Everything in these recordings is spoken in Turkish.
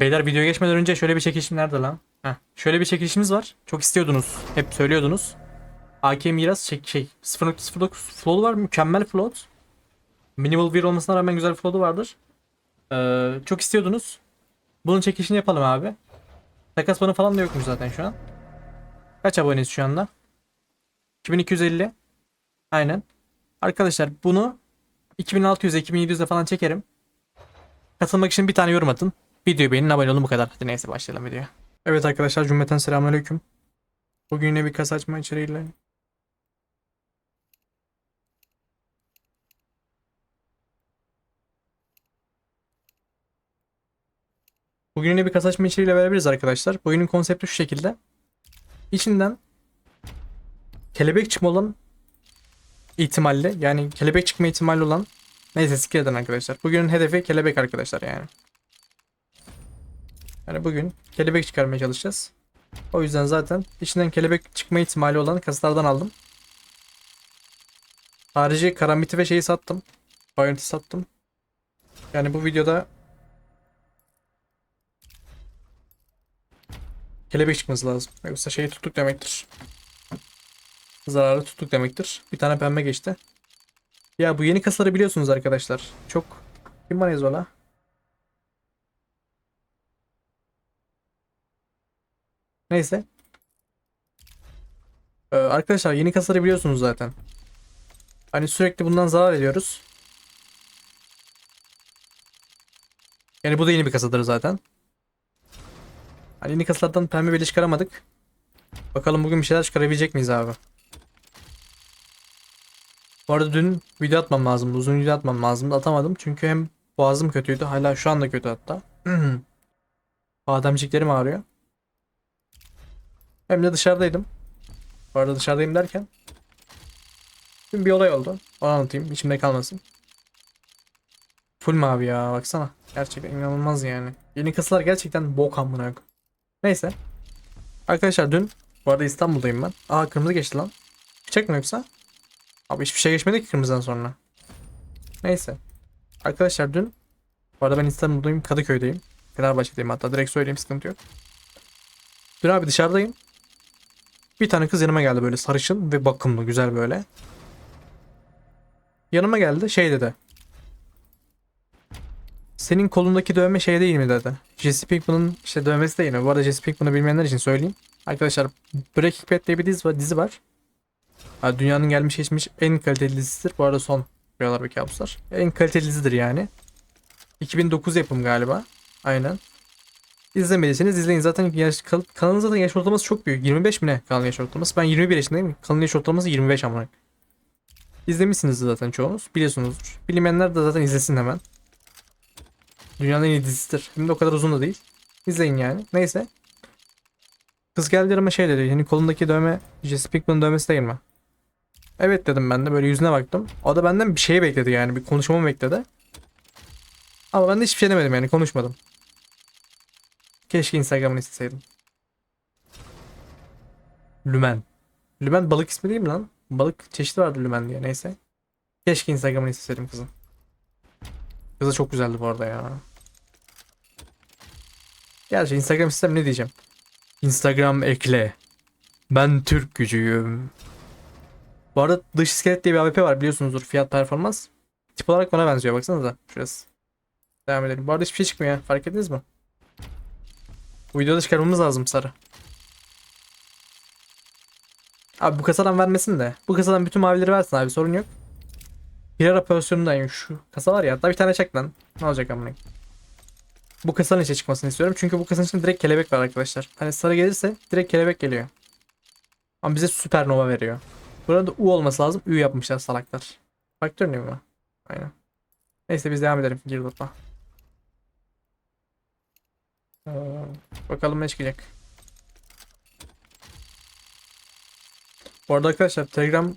Beyler videoya geçmeden önce şöyle bir çekilişim nerede lan? Heh. Şöyle bir çekilişimiz var. Çok istiyordunuz. Hep söylüyordunuz. AK Miras şey, şey 0.09 float'u var. Mükemmel float. Minimal bir olmasına rağmen güzel float'u vardır. Ee, çok istiyordunuz. Bunun çekilişini yapalım abi. Takas bana falan da yokmuş zaten şu an. Kaç aboneyiz şu anda? 2250. Aynen. Arkadaşlar bunu 2600'e 2700'e falan çekerim. Katılmak için bir tane yorum atın. Videoyu beğenin abone olun bu kadar. Hadi neyse başlayalım videoya. Evet arkadaşlar cümleten selamünaleyküm. Bugün yine bir kasa açma içeriğiyle. Bugün yine bir kasa açma içeriğiyle beraberiz arkadaşlar. Bu oyunun konsepti şu şekilde. İçinden kelebek çıkma olan ihtimalle yani kelebek çıkma ihtimali olan neyse sikir edin arkadaşlar. Bugünün hedefi kelebek arkadaşlar yani. Yani bugün kelebek çıkarmaya çalışacağız. O yüzden zaten içinden kelebek çıkma ihtimali olan kasalardan aldım. Harici karambiti ve şeyi sattım. Bayonet'i sattım. Yani bu videoda kelebek çıkması lazım. Yoksa şeyi tuttuk demektir. Zararı tuttuk demektir. Bir tane pembe geçti. Ya bu yeni kasaları biliyorsunuz arkadaşlar. Çok kim var yazıyor Neyse. Ee, arkadaşlar yeni kasaları biliyorsunuz zaten. Hani sürekli bundan zarar ediyoruz. Yani bu da yeni bir kasadır zaten. Hani yeni kasalardan pembe beli çıkaramadık. Bakalım bugün bir şeyler çıkarabilecek miyiz abi? Bu arada dün video atmam lazımdı. Uzun video atmam lazımdı. Atamadım. Çünkü hem boğazım kötüydü. Hala şu anda kötü hatta. Bademciklerim ağrıyor. Hem de dışarıdaydım. Bu arada dışarıdayım derken. Dün bir olay oldu. Onu anlatayım. içimde kalmasın. Full mavi ya baksana. Gerçekten inanılmaz yani. Yeni kasalar gerçekten bok amına. Neyse. Arkadaşlar dün bu arada İstanbul'dayım ben. Aa kırmızı geçti lan. Çıkacak mı yoksa? Abi hiçbir şey geçmedi ki kırmızıdan sonra. Neyse. Arkadaşlar dün bu arada ben İstanbul'dayım. Kadıköy'deyim. Fenerbahçe'deyim hatta. Direkt söyleyeyim sıkıntı yok. Dün abi dışarıdayım. Bir tane kız yanıma geldi böyle sarışın ve bakımlı güzel böyle. Yanıma geldi şey dedi. Senin kolundaki dövme şey değil mi dedi. Jesse Pinkman'ın işte dövmesi değil mi? Bu arada Jesse Pinkman'ı bilmeyenler için söyleyeyim. Arkadaşlar Breaking Bad diye bir dizi var. Dizi var. Ha, dünyanın gelmiş geçmiş en kaliteli dizisidir. Bu arada son rüyalar ve kabuslar. En kaliteli dizidir yani. 2009 yapım galiba. Aynen. İzlemediyseniz izleyin. Zaten yaş, kal- kanalın zaten yaş ortalaması çok büyük. 25 mi ne kanalın yaş ortalaması? Ben 21 yaşındayım. Kanalın yaş ortalaması 25 amına. İzlemişsinizdir zaten çoğunuz. Biliyorsunuzdur. Bilmeyenler de zaten izlesin hemen. Dünyanın en iyi dizisidir. Hem de o kadar uzun da değil. İzleyin yani. Neyse. Kız geldi ama şey dedi. Yani kolundaki dövme Jesse Pinkman'ın dövmesi değil mi? Evet dedim ben de böyle yüzüne baktım. O da benden bir şey bekledi yani. Bir konuşmamı bekledi. Ama ben de hiçbir şey demedim yani konuşmadım. Keşke Instagram'ını isteseydim. Lümen. Lümen balık ismi değil mi lan? Balık çeşidi vardı Lümen diye neyse. Keşke Instagram'ını isteseydim kızın. Kızı çok güzeldi bu arada ya. Gerçi Instagram sistem ne diyeceğim? Instagram ekle. Ben Türk gücüyüm. Bu arada dış iskelet diye bir AWP var biliyorsunuzdur fiyat performans. Tip olarak bana benziyor baksanıza şurası. Devam edelim. Bu arada hiçbir şey çıkmıyor ya fark ettiniz mi? Bu videoda çıkarmamız lazım sarı. Abi bu kasadan vermesin de. Bu kasadan bütün mavileri versin abi sorun yok. Bir ara pozisyonundayım şu kasa var ya hatta bir tane çek lan. Ne olacak amına. Bu kasanın içe çıkmasını istiyorum. Çünkü bu kasanın içinde direkt kelebek var arkadaşlar. Hani sarı gelirse direkt kelebek geliyor. Ama bize süpernova veriyor. Burada U olması lazım. Ü yapmışlar salaklar. Faktör ne bu? Aynen. Neyse biz devam edelim Girdot'la. Bakalım ne çıkacak. Bu arada arkadaşlar Telegram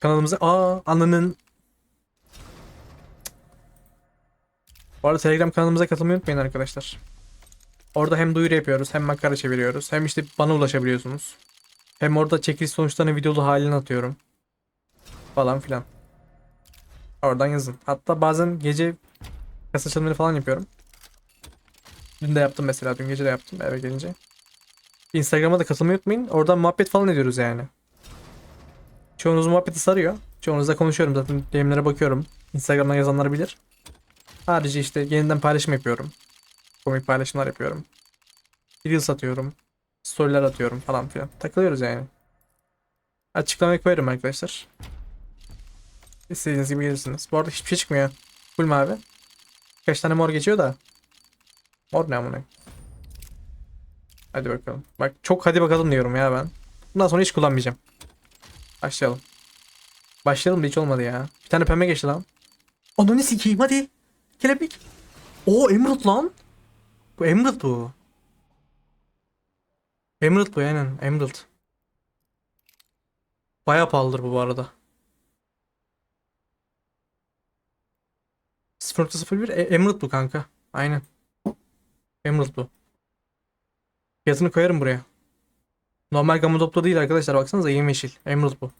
kanalımıza aa ananın Bu arada Telegram kanalımıza katılmayı unutmayın arkadaşlar. Orada hem duyuru yapıyoruz hem makara çeviriyoruz hem işte bana ulaşabiliyorsunuz. Hem orada çekiliş sonuçlarını videolu halini atıyorum. Falan filan. Oradan yazın. Hatta bazen gece kasa açılımları falan yapıyorum. Dün de yaptım mesela. Dün gece de yaptım eve gelince. Instagram'a da katılmayı unutmayın. Oradan muhabbet falan ediyoruz yani. Çoğunuz muhabbeti sarıyor. Çoğunuzla konuşuyorum zaten. DM'lere bakıyorum. Instagram'dan yazanlar bilir. Harici işte yeniden paylaşım yapıyorum. Komik paylaşımlar yapıyorum. Reels atıyorum. Storyler atıyorum falan filan. Takılıyoruz yani. Açıklamayı koyarım arkadaşlar. İstediğiniz gibi gelirsiniz. Bu arada hiçbir şey çıkmıyor. Full mavi. Kaç tane mor geçiyor da. Mor ne amına? Hadi bakalım. Bak çok hadi bakalım diyorum ya ben. Bundan sonra hiç kullanmayacağım. Başlayalım. Başlayalım da hiç olmadı ya. Bir tane pembe geçti lan. Ananı sikeyim hadi. Kelebek. Oo Emerald lan. Bu Emerald bu. Emerald bu aynen. Emerald. Bayağı pahalıdır bu bu arada. 0.01 E- Emerald bu kanka. Aynen. Emerald bu. Fiyatını koyarım buraya. Normal gamma dopla değil arkadaşlar. Baksanıza yemyeşil. Emerald bu.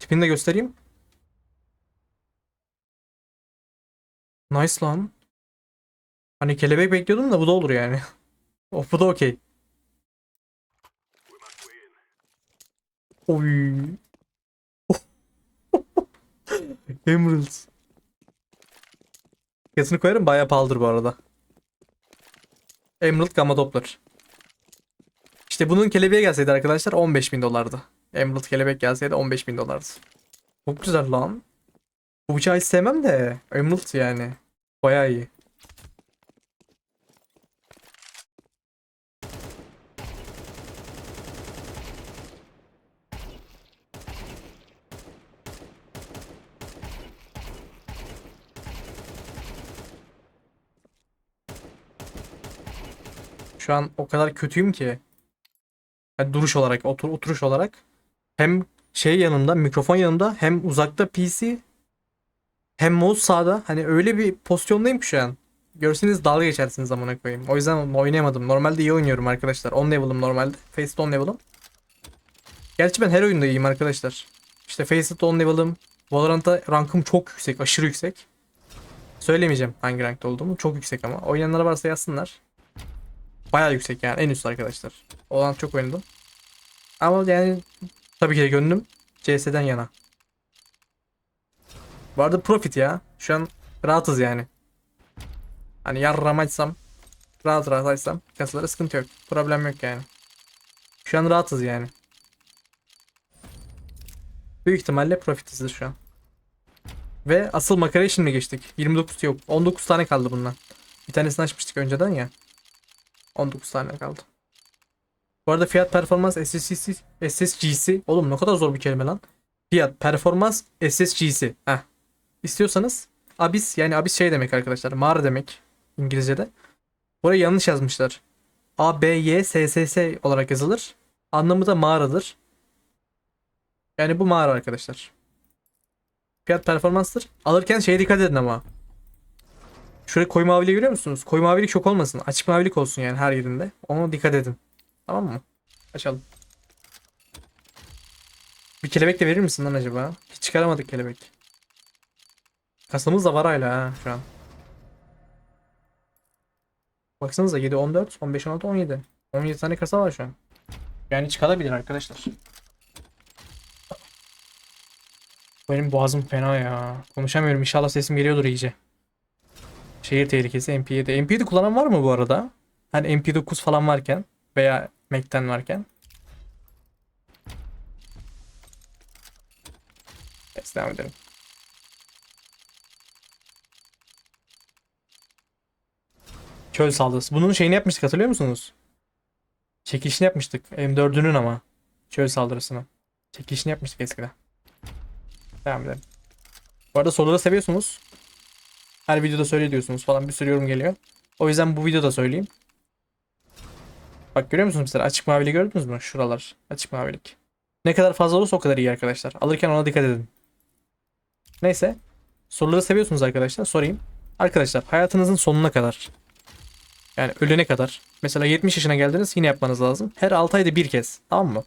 Tipini de göstereyim. Nice lan. Hani kelebek bekliyordum da bu da olur yani. o bu da okey. Oy. Emerald. Fiyatını koyarım bayağı pahalıdır bu arada. Emerald Gamma Doppler. İşte bunun kelebeği gelseydi arkadaşlar 15 bin dolardı. Emerald kelebek gelseydi 15 bin dolardı. Çok güzel lan. Bu bıçağı hiç sevmem de Emerald yani. Bayağı iyi. Şu an o kadar kötüyüm ki. Yani duruş olarak, otur, oturuş olarak. Hem şey yanımda, mikrofon yanımda, hem uzakta PC, hem mouse sağda. Hani öyle bir pozisyondayım ki şu an. Görseniz dalga geçersiniz zamana koyayım. O yüzden oynayamadım. Normalde iyi oynuyorum arkadaşlar. 10 level'ım normalde. Faceit 10 level'ım. Gerçi ben her oyunda iyiyim arkadaşlar. İşte Faceit 10 level'ım. Valorant'ta rankım çok yüksek, aşırı yüksek. Söylemeyeceğim hangi rankta olduğumu. Çok yüksek ama. Oynayanlar varsa yazsınlar. Bayağı yüksek yani en üst arkadaşlar. Olan çok oynadım. Ama yani tabii ki de gönlüm CS'den yana. Bu arada profit ya. Şu an rahatız yani. Hani yarram açsam rahat rahat açsam kasalara sıkıntı yok. Problem yok yani. Şu an rahatız yani. Büyük ihtimalle profitizdir şu an. Ve asıl makaraya şimdi geçtik. 29 yok. 19 tane kaldı bundan. Bir tanesini açmıştık önceden ya. 19 tane kaldı. Bu arada fiyat performans SSG'si, SSG'si oğlum ne kadar zor bir kelime lan. Fiyat performans SSG'si. Heh. İstiyorsanız Abyss yani Abyss şey demek arkadaşlar. Mağara demek İngilizce'de. Burayı yanlış yazmışlar. A B Y S S S olarak yazılır. Anlamı da mağaradır. Yani bu mağara arkadaşlar. Fiyat performanstır. Alırken şeye dikkat edin ama. Şuraya koyu maviliği görüyor musunuz? Koyu mavilik çok olmasın. Açık mavilik olsun yani her yerinde. Ona dikkat edin. Tamam mı? Açalım. Bir kelebek de verir misin lan acaba? Hiç çıkaramadık kelebek. Kasamız da var hala ha şu an. Baksanıza 7, 14, 15, 16, 17. 17 tane kasa var şu an. Yani çıkabilir arkadaşlar. Benim boğazım fena ya. Konuşamıyorum. İnşallah sesim geliyordur iyice. Şehir tehlikesi MP7. MP7 kullanan var mı bu arada? Hani MP9 falan varken veya Mac'ten varken. Evet, devam edelim. Çöl saldırısı. Bunun şeyini yapmıştık hatırlıyor musunuz? Çekilişini yapmıştık. M4'ünün ama. Çöl saldırısını. Çekilişini yapmıştık eskiden. Devam edelim. Bu arada soruları seviyorsunuz. Her videoda söyle diyorsunuz falan bir sürü yorum geliyor. O yüzden bu videoda söyleyeyim. Bak görüyor musunuz mesela açık mavili gördünüz mü? Şuralar açık mavilik. Ne kadar fazla olursa o kadar iyi arkadaşlar. Alırken ona dikkat edin. Neyse. Soruları seviyorsunuz arkadaşlar. Sorayım. Arkadaşlar hayatınızın sonuna kadar. Yani ölene kadar. Mesela 70 yaşına geldiniz yine yapmanız lazım. Her 6 ayda bir kez. Tamam mı?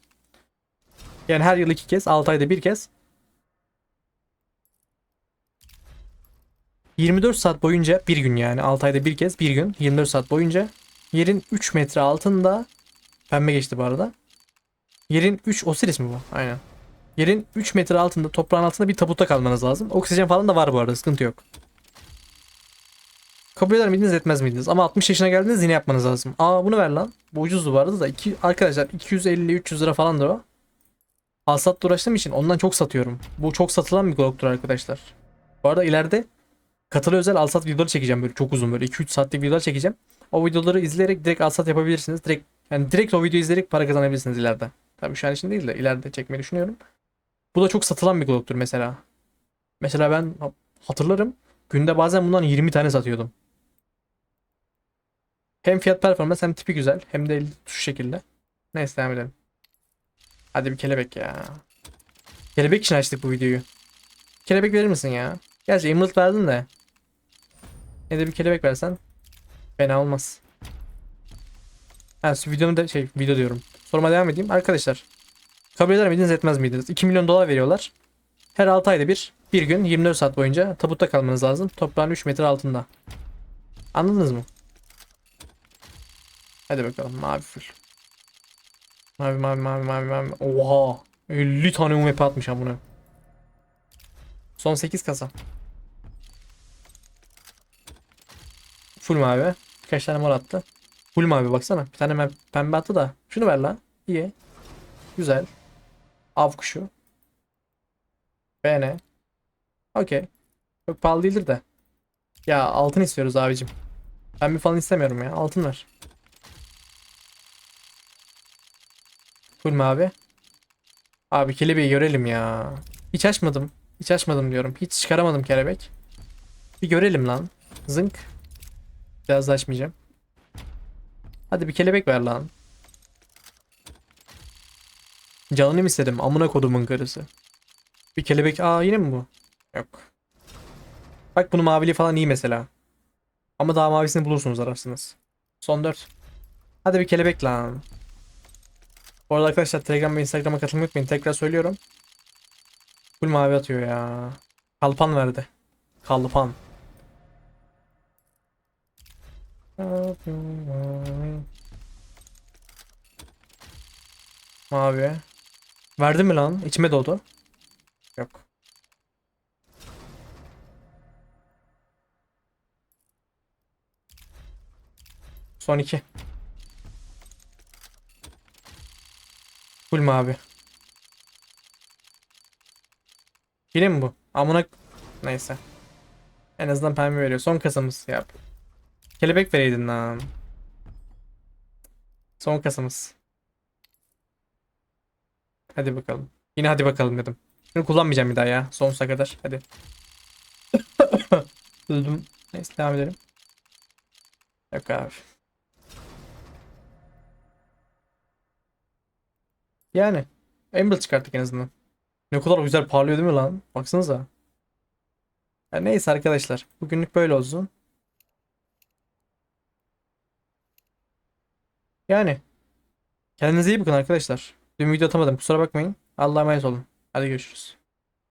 Yani her yıl iki kez 6 ayda bir kez 24 saat boyunca bir gün yani 6 ayda bir kez bir gün 24 saat boyunca yerin 3 metre altında pembe geçti bu arada. Yerin 3 Osiris mi bu? Aynen. Yerin 3 metre altında toprağın altında bir tabutta kalmanız lazım. Oksijen falan da var bu arada sıkıntı yok. Kabul eder miydiniz etmez miydiniz? Ama 60 yaşına geldiğiniz yine yapmanız lazım. Aa bunu ver lan. Bu ucuzdu bu arada da. iki, arkadaşlar 250-300 lira falandır o. Alsat'la uğraştığım için ondan çok satıyorum. Bu çok satılan bir Glock'tur arkadaşlar. Bu arada ileride katılı özel Alsat videoları çekeceğim böyle çok uzun böyle 2-3 saatlik videolar çekeceğim. O videoları izleyerek direkt Alsat yapabilirsiniz. Direkt yani direkt o videoyu izleyerek para kazanabilirsiniz ileride. Tabii şu an için değil de ileride çekmeyi düşünüyorum. Bu da çok satılan bir Glock'tur mesela. Mesela ben hatırlarım günde bazen bundan 20 tane satıyordum. Hem fiyat performans hem tipi güzel hem de şu şekilde. Neyse devam edelim. Hadi bir kelebek ya. Kelebek için açtık bu videoyu. Kelebek verir misin ya? Gerçi Emerald verdin de. Ne de bir kelebek versen. Fena olmaz. Ha şu videonun da şey video diyorum. Soruma devam edeyim. Arkadaşlar. Kabul eder miydiniz etmez miydiniz? 2 milyon dolar veriyorlar. Her 6 ayda bir bir gün 24 saat boyunca tabutta kalmanız lazım. Toprağın 3 metre altında. Anladınız mı? Hadi bakalım mavi full. Mavi mavi mavi mavi mavi. Oha. 50 tane UMP atmışım bunu. Son 8 kasa. Full mavi. Birkaç tane mor attı. Full mavi baksana. Bir tane pembe attı da. Şunu ver lan. İyi. Güzel. Av kuşu. Beğene. Okey. Çok pahalı değildir de. Ya altın istiyoruz abicim. Pembe falan istemiyorum ya. Altın ver. Full mavi. Abi kelebeği görelim ya. Hiç açmadım. Hiç açmadım diyorum. Hiç çıkaramadım kelebek. Bir görelim lan. Zınk. Biraz açmayacağım. Hadi bir kelebek ver lan. Canını mı istedim? Amına kodumun karısı. Bir kelebek. Aa yine mi bu? Yok. Bak bunu mavili falan iyi mesela. Ama daha mavisini bulursunuz ararsınız. Son 4. Hadi bir kelebek lan. Bu arada arkadaşlar Telegram ve Instagram'a katılmayı unutmayın. Tekrar söylüyorum. Full mavi atıyor ya. Kalpan verdi. Kalpan. Mavi. Verdi mi lan? İçime doğdu. Yok. Son iki. Full mavi. Yine mi bu? Amına... Neyse. En azından pembe veriyor. Son kasamız yap. Kelebek vereydin lan. Son kasamız. Hadi bakalım. Yine hadi bakalım dedim. Bunu kullanmayacağım bir daha ya. Sonsuza kadar. Hadi. Öldüm. Neyse devam edelim. Yok abi. Yani. Emerald çıkarttık en azından. Ne kadar güzel parlıyor değil mi lan? Baksanıza. Ya neyse arkadaşlar. Bugünlük böyle olsun. Yani. Kendinize iyi bakın arkadaşlar. Dün video atamadım. Kusura bakmayın. Allah'a emanet olun. Hadi görüşürüz.